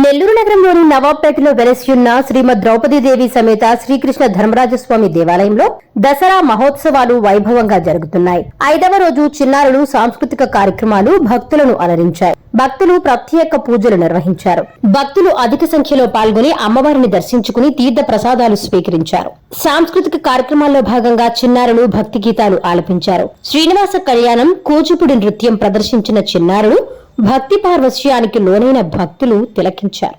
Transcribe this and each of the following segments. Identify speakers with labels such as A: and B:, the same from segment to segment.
A: నెల్లూరు నగరంలోని నవాబ్పేటలో వెలసియున్న శ్రీమద్ ద్రౌపదీదేవి సమేత శ్రీకృష్ణ ధర్మరాజస్వామి దేవాలయంలో దసరా మహోత్సవాలు వైభవంగా జరుగుతున్నాయి. ఐదవ రోజు చిన్నారులు సాంస్కృతిక కార్యక్రమాలు భక్తులను అలరించాయి. భక్తులు ప్రత్యేక పూజలు నిర్వహించారు. భక్తులు అధిక సంఖ్యలో పాల్గొని అమ్మవారిని దర్శించుకుని తీర్థ ప్రసాదాలు స్వీకరించారు. సాంస్కృతిక కార్యక్రమాల్లో భాగంగా చిన్నారులు భక్తి గీతాలు ఆలపించారు. శ్రీనివాస కళ్యాణం కూచిపూడి నృత్యం ప్రదర్శించిన చిన్నారులు భక్తి పార్వశ్యానికి లోనైన భక్తులు తిలకించారు.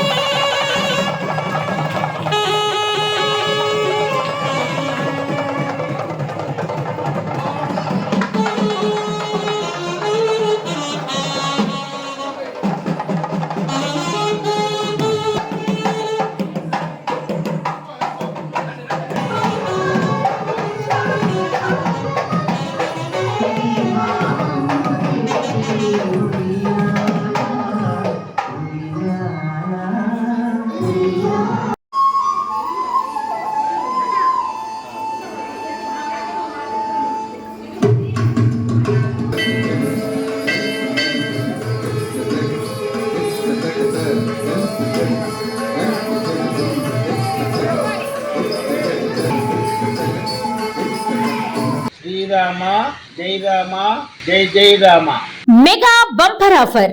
B: శ్రీరామ జై రామ జై జై రామ
A: మెగా బంపర్ ఆఫర్